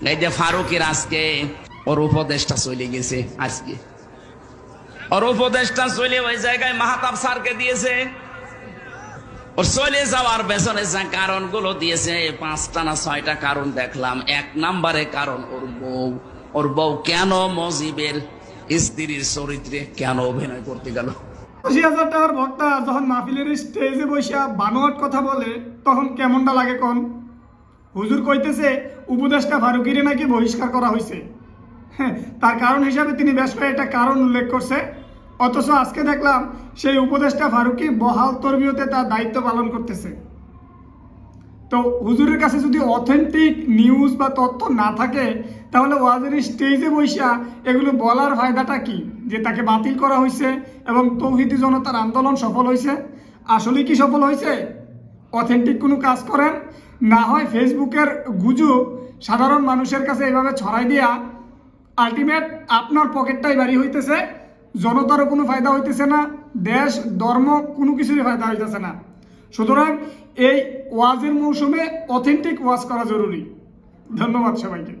এই যে ফারুকের আজকে ওর উপদেশটা চলে গেছে, আজকে। ওর উপদেশটা চলে ওই জায়গায় মাহাতাব স্যারকে দিয়েছে। চলে যাওয়ার পেছনে যে দিয়েছে পাঁচটা না ছয়টা কারণ দেখলাম। এক কারণ ওর বউ। ওর বউ কেন মজিবের স্ত্রীর চরিত্রে কেন অভিনয় করতে গেল? যখন মাহফিলের স্টেজে বসিয়া বানোয়াট কথা বলে, তখন কেমনটা লাগে কোন? হুজুর কইতেছে উপদেষ্টা ফারুকিরে নাকি বহিষ্কার করা হয়েছে হ্যাঁ, তার কারণ হিসাবে তিনি বেশ কয়েকটা কারণ উল্লেখ করছে। অথচ আজকে দেখলাম সেই উপদেষ্টা ফারুকি বহাল তর্মীয়তে তার দায়িত্ব পালন করতেছে। তো হুজুরের কাছে যদি অথেন্টিক নিউজ বা তথ্য না থাকে তাহলে ওয়াজের স্টেজে বৈশা এগুলো বলার ফায়দাটা কি? যে তাকে বাতিল করা হয়েছে এবং তৌহিদি জনতার আন্দোলন সফল হয়েছে আসলে কি সফল হয়েছে অথেন্টিক কোনো কাজ করেন, না হয় ফেসবুকের গুজব সাধারণ মানুষের কাছে এভাবে ছড়াই দিয়া আলটিমেট আপনার পকেটটাই বাড়ি হইতেছে, জনতারও কোনো ফায়দা হইতেছে না, দেশ, ধর্ম কোনো কিছুরই ফায়দা হইতেছে না। সুতরাং এই ওয়াজের মৌসুমে অথেন্টিক ওয়াজ করা জরুরি। ধন্যবাদ সবাইকে।